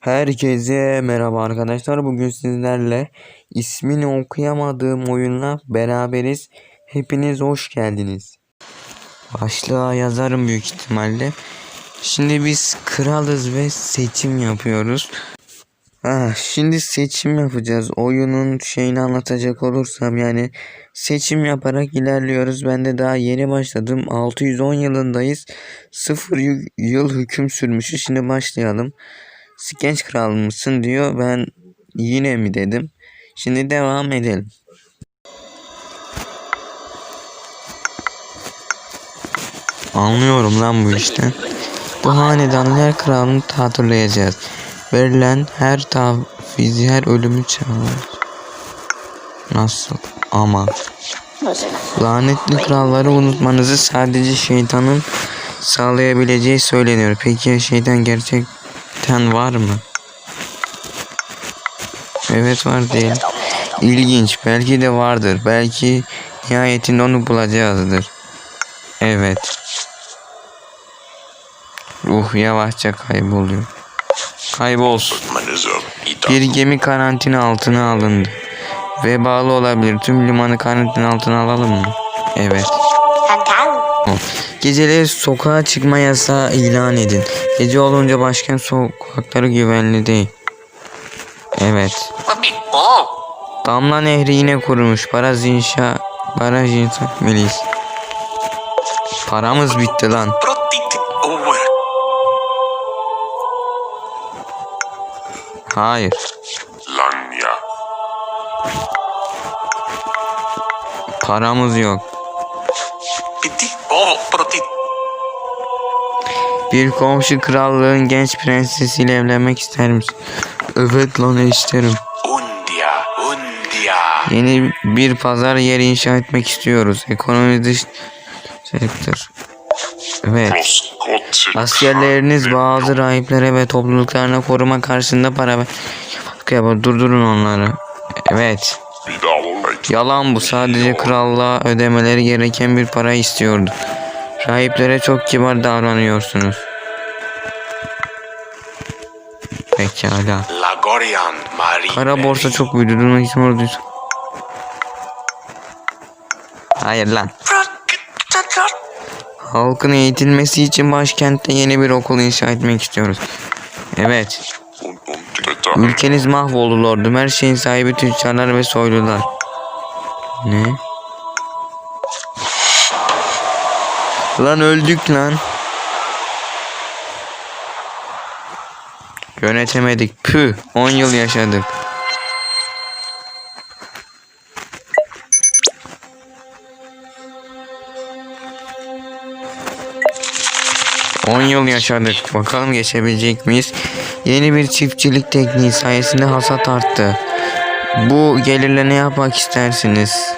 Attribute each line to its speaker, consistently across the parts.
Speaker 1: Herkese merhaba arkadaşlar. Bugün sizlerle ismini okuyamadığım oyunla beraberiz. Hepiniz hoş geldiniz. Başlığa yazarım büyük ihtimalle. Şimdi biz kralız ve seçim yapıyoruz. Ah, şimdi seçim yapacağız. Oyunun şeyini anlatacak olursam yani seçim yaparak ilerliyoruz. Ben de daha yeni başladım. 610 yılındayız. 0 y- yıl hüküm sürmüşüz. Şimdi başlayalım. Genç kral mısın diyor. Ben yine mi dedim. Şimdi devam edelim. Anlıyorum lan bu işten. Bu hanedanın her kralını hatırlayacağız. Verilen her tavizi her ölümü çağırır. Nasıl? Ama lanetli kralları unutmanızı sadece şeytanın sağlayabileceği söyleniyor. Peki ya şeytan gerçekten var mı? Evet var değil. İlginç. Belki de vardır. Belki nihayetinde onu bulacağızdır. Evet. Ruh yavaşça kayboluyor. Kaybolsun. Bir gemi karantina altına alındı. Ve bağlı olabilir. Tüm limanı karantina altına alalım mı? Evet. Geceleri sokağa çıkma yasağı ilan edin. Gece olunca başkent sokakları güvenli değil. Evet. Damla Nehri yine kurumuş. Baraj inşa, baraj inşa etmeliyiz. Paramız bitti lan. Hayır.
Speaker 2: Lanya.
Speaker 1: Paramız yok. Bir komşu krallığın genç prensesiyle evlenmek ister misin? Evet lan isterim.
Speaker 2: Undia. Undia.
Speaker 1: Yeni bir pazar yeri inşa etmek istiyoruz. Ekonomi dış sektör. Evet. Askerleriniz bazı rahiplere ve topluluklarına koruma karşısında para ver. Bak ya bak, durdurun onları. Evet. Yalan bu. Sadece krallığa ödemeleri gereken bir para istiyordu. Rahiplere çok kibar davranıyorsunuz. Pekala.
Speaker 2: Lagorian Marie.
Speaker 1: Kara borsa çok büyüdü. Duymak için oradayız. Hayır lan. Halkın eğitilmesi için başkentte yeni bir okul inşa etmek istiyoruz. Evet. Ülkeniz mahvoldu lordum. Her şeyin sahibi tüccarlar ve soylular. Ne? Lan öldük lan. Yönetemedik. Püh. 10 yıl yaşadık. On yıl yaşadık. Bakalım geçebilecek miyiz? Yeni bir çiftçilik tekniği sayesinde hasat arttı. Bu gelirle ne yapmak istersiniz?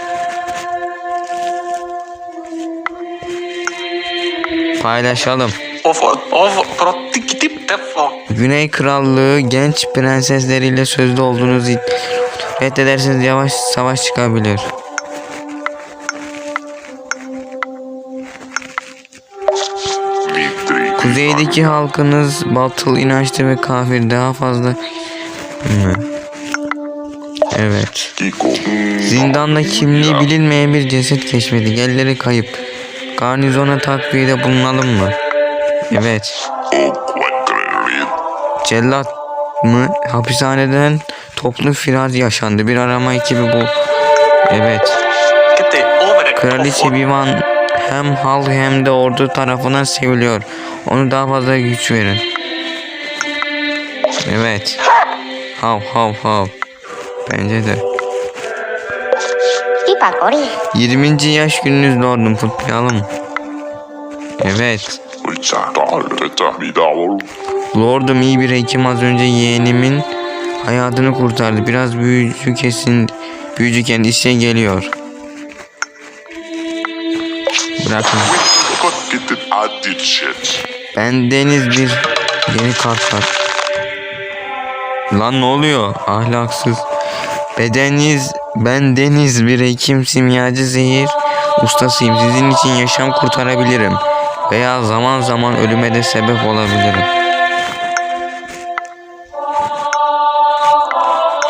Speaker 1: Paylaşalım.
Speaker 2: Of, of, proti kitip defo.
Speaker 1: Güney Krallığı genç prensesleriyle sözlü olduğunuz reddederseniz yavaş savaş çıkabilir. Kuzeydeki halkınız batıl inançlı ve kafir daha fazla? Evet. Zindanda kimliği bilinmeyen bir ceset keşfedildi. Elleri kayıp. Garnizona takviyede bulunalım mı? Evet. Cellat mı? Hapishaneden toplu firar yaşandı. Bir arama ekibi bu. Evet. Kraliçe Vivan hem halk hem de ordu tarafından seviliyor. Onu daha fazla güç verin. Evet. Hav hav hav. Bence de.
Speaker 3: Ipakori.
Speaker 1: 20. yaş gününüz lordum kutlayalım. Evet. Lordum iyi bir hekim az önce yeğenimin hayatını kurtardı. Biraz büyücü kesin büyücü kendi işe geliyor. Bırakın.
Speaker 2: Adicet.
Speaker 1: Bendeniz bir yeni kart var. Lan ne oluyor? Ahlaksız. Bedeniz bendeniz bir hekim simyacı zehir ustasıyım. Sizin için yaşam kurtarabilirim. Veya zaman zaman ölüme de sebep olabilirim.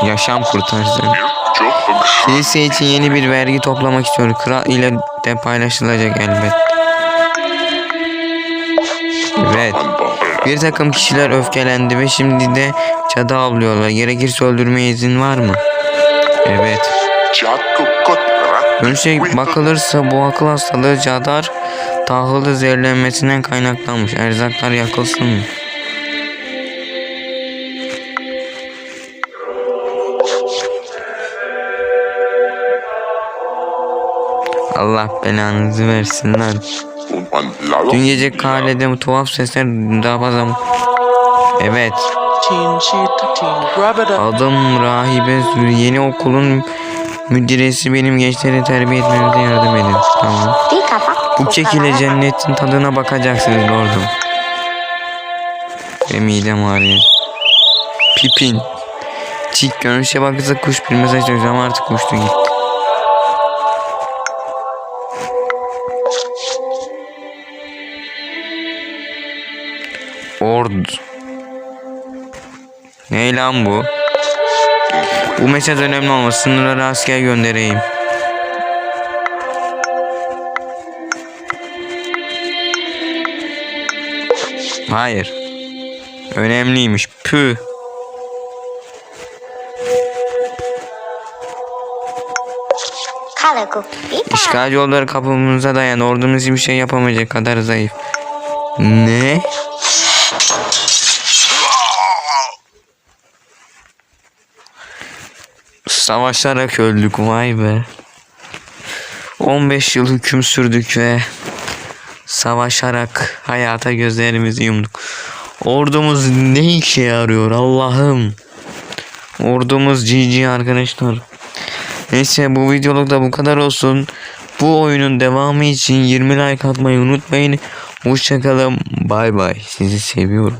Speaker 1: Yaşam
Speaker 2: bakış.
Speaker 1: Kilise için yeni bir vergi toplamak istiyor. Kral ile de paylaşılacak elbet. Evet. Bir takım kişiler öfkelendi ve şimdi de çadı avlıyorlar. Gerekirse öldürmeye izin var mı? Evet. Önce bakılırsa bu akıl hastalığı cadar tahılı zehirlenmesinden kaynaklanmış. Erzaklar yakılsın mı? Allah belanızı versin lan. Dün gece kalede tuhaf sesler daha fazla... Evet. Adım Rahibe. Yeni okulun müdiresi benim gençleri terbiye etmemize yardım edin. Tamam. Bu kek ile cennetin tadına bakacaksınız lordum. Ve midem ağrıyor. Pipin. Çik görünüşe bakırsa kuş bir mesaj çözüyor ama artık uçtu gitti. Ord. Ne lan bu? Bu mesaj önemli olmaz. Sınırlara asker göndereyim. Hayır. Önemliymiş. Pü. İşgalci yolları kapımıza dayan. Ordumuz bir şey yapamayacak kadar zayıf. Ne? Savaşarak öldük vay be. 15 yıl hüküm sürdük ve savaşarak hayata gözlerimizi yumduk. Ordumuz ne işe yarıyor Allah'ım. Ordumuz GG arkadaşlar. Neyse bu videoluk da bu kadar olsun. Bu oyunun devamı için 20 like atmayı unutmayın. Hoşçakalın. Bay bay. Sizi seviyorum.